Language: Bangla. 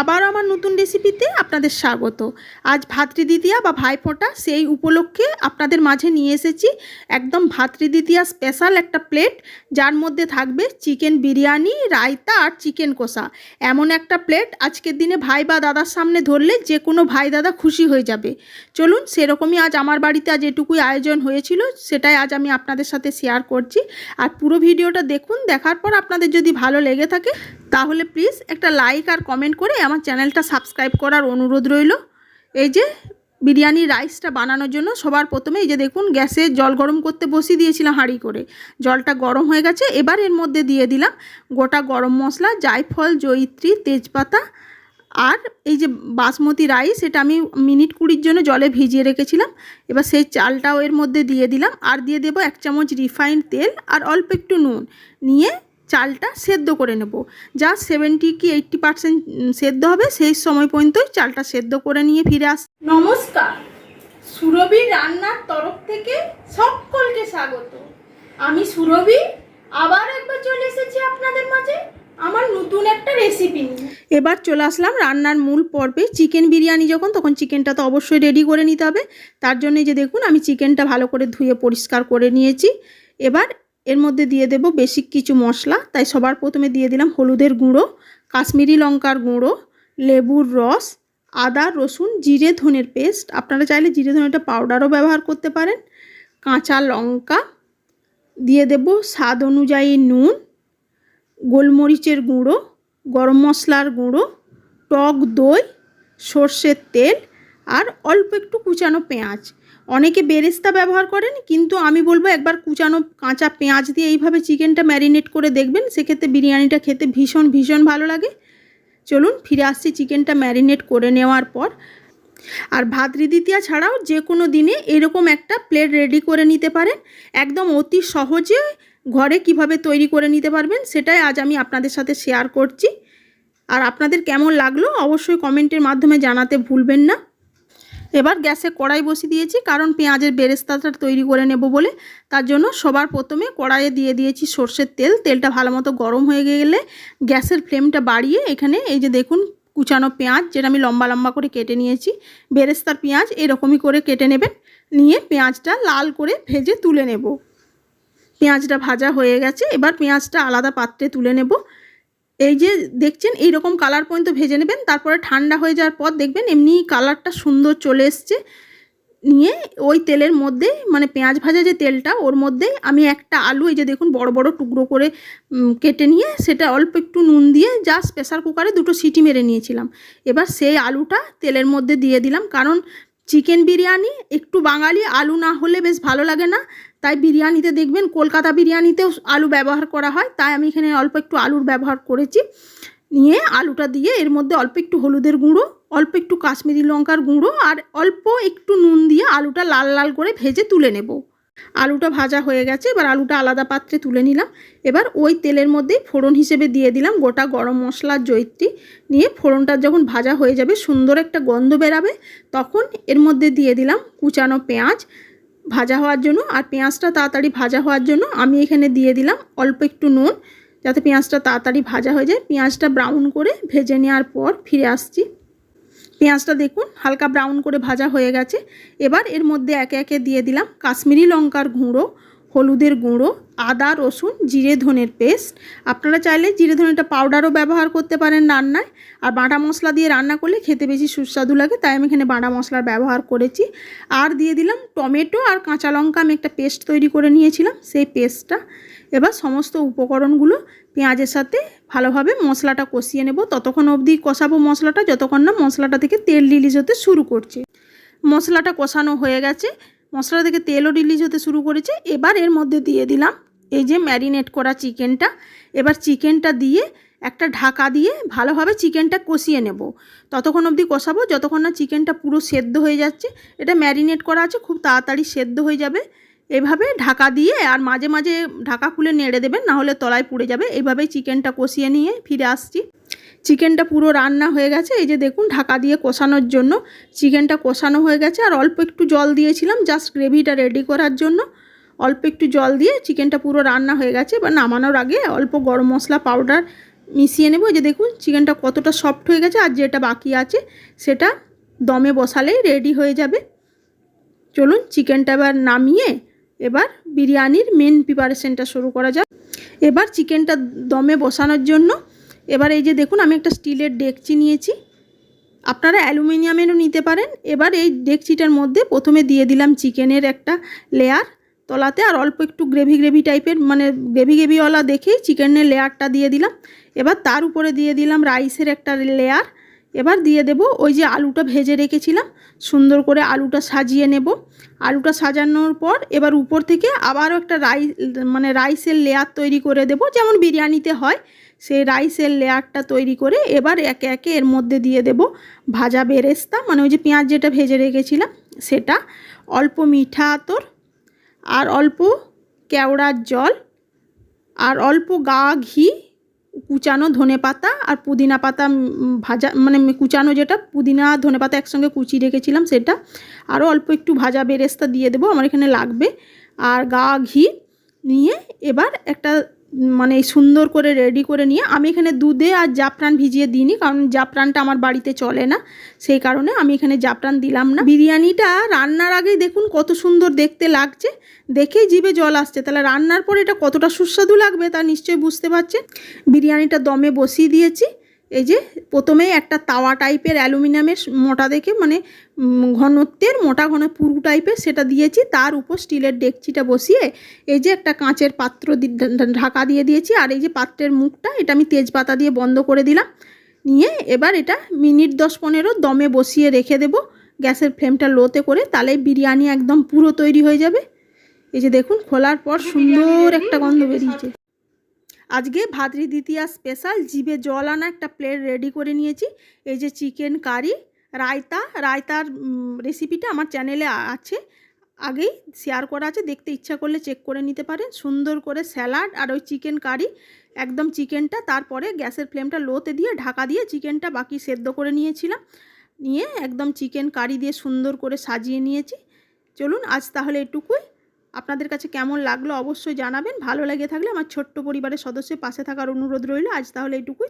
আবার আমার নতুন রেসিপিতে আপনাদের স্বাগত। আজ ভাতৃদ্বিতীয়া বা ভাইফোঁটা, সেই উপলক্ষে আপনাদের মাঝে নিয়ে এসেছি একদম ভাতৃদ্বিতীয়া স্পেশাল একটা প্লেট যার মধ্যে থাকবে চিকেন বিরিয়ানি, রায়তা আর চিকেন কষা। এমন একটা প্লেট আজকের দিনে ভাই বা দাদার সামনে ধরলে যে কোনো ভাই দাদা খুশি হয়ে যাবে। চলুন, সেরকমই আজ আমার বাড়িতে আজ এটুকুই আয়োজন হয়েছিল, সেটাই আজ আমি আপনাদের সাথে শেয়ার করছি। আর পুরো ভিডিওটা দেখুন, দেখার পর আপনাদের যদি ভালো লেগে থাকে তাহলে প্লিজ একটা লাইক আর কমেন্ট করে আমার চ্যানেলটা সাবস্ক্রাইব করার অনুরোধ রইল। এই যে বিরিয়ানি রাইসটা বানানোর জন্য সবার প্রথমে এই যে দেখুন, গ্যাসে জল গরম করতে বসিয়ে দিয়েছিলাম হাঁড়ি করে। জলটা গরম হয়ে গেছে, এবার এর মধ্যে দিয়ে দিলাম গোটা গরম মশলা, জায়ফল, জয়িত্রী, তেজপাতা আর এই যে বাসমতি রাইস এটা আমি মিনিট কুড়ির জন্য জলে ভিজিয়ে রেখেছিলাম। এবার সেই চালটাও এর মধ্যে দিয়ে দিলাম। আর দিয়ে দেবো এক চামচ রিফাইন্ড তেল আর অল্প একটু নুন। নিয়ে চালটা সেদ্ধ করে নেব। যা সেভেন্টি কি এইট্টি পার্সেন্ট সেদ্ধ হবে, সেই সময় পর্যন্তই চালটা সেদ্ধ করে নিয়ে ফিরে আস নমস্কার। সুরভি রান্নার তরফ থেকে সকলকে স্বাগত। আমি সুরভি, আবার একবার চলে এসেছি আপনাদের মাঝে আমার নতুন একটা রেসিপি এবার চলে আসলাম রান্নার মূল পর্বে। চিকেন বিরিয়ানি যখন, তখন চিকেনটা তো অবশ্যই রেডি করে নিতে হবে। তার জন্য যে দেখুন, আমি চিকেনটা ভালো করে ধুয়ে পরিষ্কার করে নিয়েছি। এবার এর মধ্যে দিয়ে দেব বেসিক কিছু মশলা। তাই সবার প্রথমে দিয়ে দিলাম হলুদের গুঁড়ো, কাশ্মীরি লঙ্কার গুঁড়ো, লেবুর রস, আদা, রসুন, জিরে, ধনের পেস্ট। আপনারা চাইলে জিরে, ধনেটা পাউডারও ব্যবহার করতে পারেন। কাঁচা লঙ্কা, দিয়ে দেব স্বাদ অনুযায়ী নুন, গোলমরিচের গুঁড়ো, গরম মশলার গুঁড়ো, টক দই, সর্ষের তেল, আর অল্প একটু কুচানো পেঁয়াজ। অনেকে বেরেস্তা ব্যবহার করেন, কিন্তু আমি বলব একবার কুচানো কাঁচা পেঁয়াজ দিয়ে এইভাবে চিকেনটা ম্যারিনেট করে দেখবেন, সেক্ষেত্রে বিরিয়ানিটা খেতে ভীষণ ভীষণ ভালো লাগে। চলুন ফিরে আসছি চিকেনটা ম্যারিনেট করে নেওয়ার পর। আর ভাত দ্বিতীয়া ছাড়াও যে কোনো দিনে এরকম একটা প্লেট রেডি করে নিতে পারেন। একদম অতি সহজে ঘরে কীভাবে তৈরি করে নিতে পারবেন, সেটাই আজ আমি আপনাদের সাথে শেয়ার করছি। আর আপনাদের কেমন লাগল অবশ্যই কমেন্টের মাধ্যমে জানাতে ভুলবেন না। এবার গ্যাসে কড়াই বসিয়ে দিয়েছি, কারণ পেঁয়াজের বেরেস্তাটা তৈরি করে নেব বলে। তার জন্য সবার প্রথমে কড়াইয়ে দিয়ে দিয়েছি সর্ষের তেল। তেলটা ভালো মতো গরম হয়ে গেলে গ্যাসের ফ্লেমটা বাড়িয়ে এখানে এই যে দেখুন কুচানো পেঁয়াজ, যেটা আমি লম্বা লম্বা করে কেটে নিয়েছি, বেরেস্তার পেঁয়াজ এরকমই করে কেটে নেবেন। নিয়ে পেঁয়াজটা লাল করে ভেজে তুলে নেব। পেঁয়াজটা ভাজা হয়ে গেছে, এবার পেঁয়াজটা আলাদা পাত্রে তুলে নেব। এই যে দেখছেন এই রকম কালার পর্যন্ত ভেজে নেবেন, তারপরে ঠান্ডা হয়ে যাওয়ার পর দেখবেন এমনি কালারটা সুন্দর চলে এসছে। নিয়ে ওই তেলের মধ্যে মানে পেঁয়াজ ভাজা যে তেলটা, ওর মধ্যে আমি একটা আলু, এই যে দেখুন, বড় বড় টুকরো করে কেটে নিয়ে সেটা অল্প একটু নুন দিয়ে জাস্ট প্রেসার কুকারে দুটো সিটি মেরে নিয়েছিলাম। এবার সেই আলুটা তেলের মধ্যে দিয়ে দিলাম, কারণ চিকেন বিরিয়ানি একটু বাঙালি, আলু না হলে বেশ ভালো লাগে না। তাই বিরিয়ানিতে দেখবেন কলকাতা বিরিয়ানিতেও আলু ব্যবহার করা হয়, তাই আমি এখানে অল্প একটু আলুর ব্যবহার করেছি। নিয়ে আলুটা দিয়ে এর মধ্যে অল্প একটু হলুদের গুঁড়ো, অল্প একটু কাশ্মীরি লঙ্কার গুঁড়ো আর অল্প একটু নুন দিয়ে আলুটা লাল লাল করে ভেজে তুলে নেব। আলুটা ভাজা হয়ে গেছে, এবার আলুটা আলাদা পাত্রে তুলে নিলাম। এবার ওই তেলের মধ্যেই ফোড়ন হিসেবে দিয়ে দিলাম গোটা গরম মশলার জৈত্রী নিয়ে ফোড়নটা যখন ভাজা হয়ে যাবে, সুন্দর একটা গন্ধ বেরাবে, তখন এর মধ্যে দিয়ে দিলাম কুচানো পেঁয়াজ ভাজা হওয়ার জন্য আর পেঁয়াজটা তাড়াতাড়ি ভাজা হওয়ার জন্য আমি এখানে দিয়ে দিলাম অল্প একটু নুন, যাতে পেঁয়াজটা তাড়াতাড়ি ভাজা হয়ে যায়। পেঁয়াজটা ব্রাউন করে ভেজে নেওয়ার পর ফিরে আসছি। পেঁয়াজটা দেখুন হালকা ব্রাউন করে ভাজা হয়ে গেছে। এবার এর মধ্যে একে একে দিয়ে দিলাম কাশ্মীরি লঙ্কার গুঁড়ো, হলুদের গুঁড়ো আদা, রসুন, জিরে, ধনের পেস্ট। আপনারা চাইলে জিরে, ধনেটা পাউডারও ব্যবহার করতে পারেন রান্নায়। আর বাটা মশলা দিয়ে রান্না করলে খেতে বেশি সুস্বাদু লাগে, তাই আমি এখানে বাটা মশলার ব্যবহার করেছি। আর দিয়ে দিলাম টমেটো আর কাঁচা লঙ্কা, আমি একটা পেস্ট তৈরি করে নিয়েছিলাম সেই পেস্টটা। এবার সমস্ত উপকরণগুলো পেঁয়াজের সাথে ভালোভাবে মশলাটা কষিয়ে নেব। ততক্ষণ অবধি কষাবো মশলাটা, যতক্ষণ না মশলাটা থেকে তেল রিলিজ হতে শুরু করছে। মশলাটা কষানো হয়ে গেছে, মশলা থেকে তেলও রিলিজ হতে শুরু করেছে। এবার এর মধ্যে দিয়ে দিলাম এই যে ম্যারিনেট করা চিকেনটা, এবার চিকেনটা দিয়ে একটা ঢাকা দিয়ে ভালোভাবে চিকেনটা কষিয়ে নেব। ততক্ষণ অবধি কষাবো, যতক্ষণ না চিকেনটা পুরো সেদ্ধ হয়ে যাচ্ছে। এটা ম্যারিনেট করা আছে, খুব তাড়াতাড়ি সেদ্ধ হয়ে যাবে। এভাবে ঢাকা দিয়ে, আর মাঝে মাঝে ঢাকা খুলে নেড়ে দেবেন, না হলে তলায় পুড়ে যাবে। এইভাবেই চিকেনটা কষিয়ে নিয়ে ফিরে আসছি। চিকেনটা পুরো রান্না হয়ে গেছে। এই যে দেখুন, ঢাকা দিয়ে কষানোর জন্য চিকেনটা কষানো হয়ে গেছে। আর অল্প একটু জল দিয়েছিলাম, জাস্ট গ্রেভিটা রেডি করার জন্য। অল্প একটু জল দিয়ে চিকেনটা পুরো রান্না হয়ে গেছে বা নামানোর আগে অল্প গরম মশলা পাউডার মিশিয়ে নেব। যে দেখুন, চিকেনটা কতটা সফট হয়ে গেছে আর যেটা বাকি আছে সেটা দমে বসালেই রেডি হয়ে যাবে। চলুন চিকেনটা এবার নামিয়ে এবার বিরিয়ানির মেন প্রিপারেশনটা শুরু করা যাক। এবার চিকেনটা দমে বসানোর জন্য এবার এই যে দেখুন, আমি একটা স্টিলের ডেকচি নিয়েছি। আপনারা অ্যালুমিনিয়ামেরও নিতে পারেন। এবার এই ডেকচিটার মধ্যে প্রথমে দিয়ে দিলাম চিকেনের একটা লেয়ার তলাতে আর অল্প একটু গ্রেভি গ্রেভি টাইপের মানে গ্রেভি গ্রেভিওয়ালা দেখেই চিকেনের লেয়ারটা দিয়ে দিলাম। এবার তার উপরে দিয়ে দিলাম রাইসের একটা লেয়ার। এবার দিয়ে দেব ওই যে আলুটা ভেজে রেখেছিলাম, সুন্দর করে আলুটা সাজিয়ে নেব। আলুটা সাজানোর পর এবার উপর থেকে আবারও একটা রাইস মানে রাইসের লেয়ার তৈরি করে দেব, যেমন বিরিয়ানিতে হয়, সেই রাইসের লেয়ারটা তৈরি করে এবার একে একে এর মধ্যে দিয়ে দেব ভাজা বেরেস্তা মানে ওই যে পেঁয়াজ যেটা ভেজে রেখেছিলাম, সেটা। অল্প মিঠা আতর আর অল্প কেওড়ার জল, আর অল্প গা ঘি, কুচানো ধনে পাতা আর পুদিনা পাতা ভাজা মানে কুচানো যেটা, পুদিনা ধনে পাতা একসঙ্গে কুচি রেখেছিলাম সেটা। আরও অল্প একটু ভাজা বেরেস্তা দিয়ে দেবো, আমার এখানে লাগবে। আর গা ঘি নিয়ে এবার একটা মানে সুন্দর করে রেডি করে নিয়ে আমি এখানে দুধে আর জাফরান ভিজিয়ে দিইনি, কারণ জাফরানটা আমার বাড়িতে চলে না। সেই কারণে আমি এখানে জাফরান দিলাম না। বিরিয়ানিটা রান্নার আগেই দেখুন কত সুন্দর দেখতে লাগছে। দেখেই জিভে জল আসছে। তাহলে রান্নার পর এটা কতটা সুস্বাদু লাগবে তা নিশ্চয়ই বুঝতে পারছেন? বিরিয়ানিটা দমে বসিয়ে দিয়েছি। এই যে প্রথমেই একটা তাওয়া টাইপের অ্যালুমিনিয়ামের মোটা দেখে মানে ঘনত্বের মোটা ঘন পুরু টাইপের সেটা দিয়েছি। তার উপর স্টিলের ডেকচিটা বসিয়ে এই যে একটা কাঁচের পাত্র দি- ঢাকা দিয়ে দিয়েছি। আর এই যে পাত্রের মুখটা এটা আমি তেজপাতা দিয়ে বন্ধ করে দিলাম। নিয়ে এবার এটা মিনিট দশ পনেরো দমে বসিয়ে রেখে দেব। গ্যাসের ফ্লেমটা লোতে করে তাহলে বিরিয়ানি একদম পুরো তৈরি হয়ে যাবে। এই যে দেখুন খোলার পর সুন্দর একটা গন্ধ বেরিয়েছে। আজকে ভাদ্রি দ্বিতীয়া স্পেশাল জিভে জল আনা একটা প্লেট রেডি করে নিয়েছি। এই যে চিকেন কারি রায়তা, রায়তার রেসিপিটা আমার চ্যানেলে আছে। আগেই শেয়ার করা আছে, দেখতে ইচ্ছা করলে চেক করে নিতে পারেন। সুন্দর করে স্যালাড আর ওই চিকেন কারি একদম চিকেনটা তারপরে গ্যাসের ফ্লেমটা লোতে দিয়ে, ঢাকা দিয়ে চিকেনটা বাকি সেদ্ধ করে নিয়েছিলাম। নিয়ে একদম চিকেন কারি দিয়ে সুন্দর করে সাজিয়ে নিয়েছি। চলুন আজ তাহলে এটুকুই। আপনাদের কাছে কেমন লাগল অবশ্যই জানাবেন। ভালো লেগে থাকলে আমার ছোট্ট পরিবারের সদস্যের পাশে থাকার অনুরোধ রইল। আজ তাহলে এইটুকুই।